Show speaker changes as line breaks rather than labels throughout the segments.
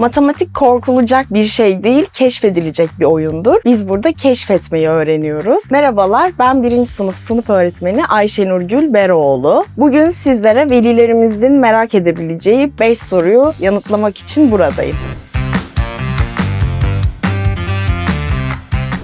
Matematik korkulacak bir şey değil, keşfedilecek bir oyundur. Biz burada keşfetmeyi öğreniyoruz. Merhabalar, ben birinci sınıf sınıf öğretmeni Ayşenur Gül Beroğlu. Bugün sizlere velilerimizin merak edebileceği 5 soruyu yanıtlamak için buradayım.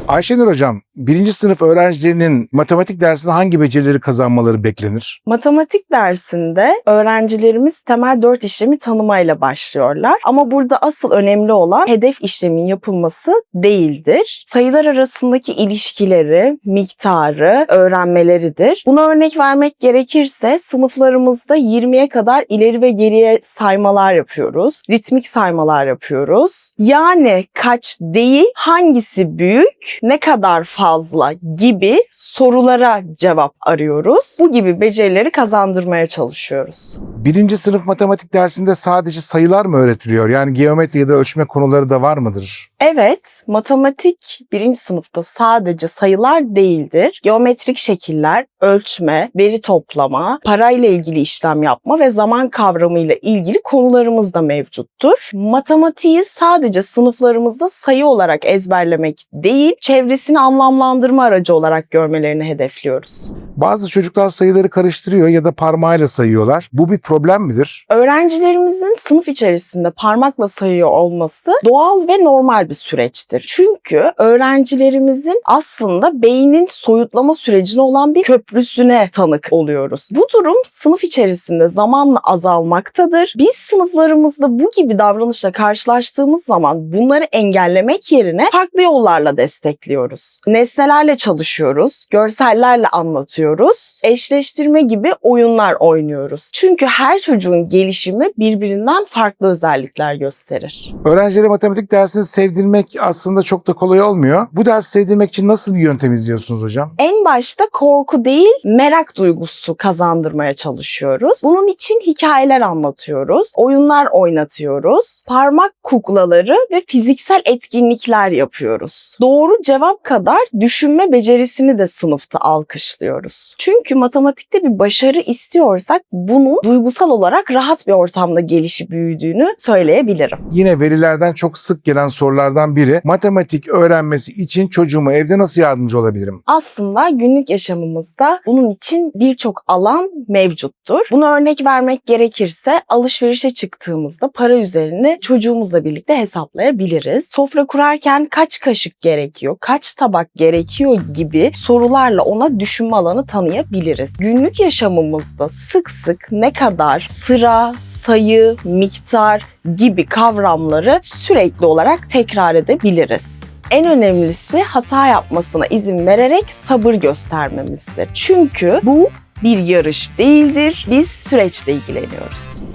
Ayşenur Hocam, birinci sınıf öğrencilerinin matematik dersinde hangi becerileri kazanmaları beklenir?
Matematik dersinde öğrencilerimiz temel dört işlemi tanımayla başlıyorlar. Ama burada asıl önemli olan hedef işlemin yapılması değildir. Sayılar arasındaki ilişkileri, miktarı öğrenmeleridir. Buna örnek vermek gerekirse sınıflarımızda 20'ye kadar ileri ve geriye saymalar yapıyoruz. Ritmik saymalar yapıyoruz. Yani kaç değil, hangisi büyük, ne kadar fazla gibi sorulara cevap arıyoruz. Bu gibi becerileri kazandırmaya çalışıyoruz.
Birinci sınıf matematik dersinde sadece sayılar mı öğretiliyor? Yani geometri ya da ölçme konuları da var mıdır?
Evet, matematik birinci sınıfta sadece sayılar değildir. Geometrik şekiller, ölçme, veri toplama, parayla ilgili işlem yapma ve zaman kavramıyla ilgili konularımız da mevcuttur. Matematiği sadece sınıflarımızda sayı olarak ezberlemek değil, çevresini anlamlandırma aracı olarak görmelerini hedefliyoruz.
Bazı çocuklar sayıları karıştırıyor ya da parmağıyla sayıyorlar. Bu bir problem midir?
Öğrencilerimizin sınıf içerisinde parmakla sayıyor olması doğal ve normal bir süreçtir. Çünkü öğrencilerimizin aslında beynin soyutlama sürecine olan bir köprüsüne tanık oluyoruz. Bu durum sınıf içerisinde zamanla azalmaktadır. Biz sınıflarımızda bu gibi davranışla karşılaştığımız zaman bunları engellemek yerine farklı yollarla destekliyoruz. Nesnelerle çalışıyoruz, görsellerle anlatıyoruz, eşleştirme gibi oyunlar oynuyoruz. Çünkü her çocuğun gelişimi birbirinden farklı özellikler gösterir.
Öğrencilere matematik dersini sevdirmek aslında çok da kolay olmuyor. Bu dersi sevdirmek için nasıl bir yöntem izliyorsunuz hocam?
En başta korku değil, merak duygusu kazandırmaya çalışıyoruz. Bunun için hikayeler anlatıyoruz, oyunlar oynatıyoruz, parmak kuklaları ve fiziksel etkinlikler yapıyoruz. Doğru cevap kadar düşünme becerisini de sınıfta alkışlıyoruz. Çünkü matematikte bir başarı istiyorsak bunun duygusal olarak rahat bir ortamda gelişi büyüdüğünü söyleyebilirim.
Yine velilerden çok sık gelen sorulardan biri matematik öğrenmesi için çocuğuma evde nasıl yardımcı olabilirim?
Aslında günlük yaşamımızda bunun için birçok alan mevcuttur. Buna örnek vermek gerekirse alışverişe çıktığımızda para üzerini çocuğumuzla birlikte hesaplayabiliriz. Sofra kurarken kaç kaşık gerekiyor, kaç tabak gerekiyor gibi sorularla ona düşünme alanı tanıyabiliriz. Günlük yaşamımızda sık sık ne kadar sıra, sayı, miktar gibi kavramları sürekli olarak tekrar edebiliriz. En önemlisi hata yapmasına izin vererek sabır göstermemizdir. Çünkü bu bir yarış değildir. Biz süreçle ilgileniyoruz.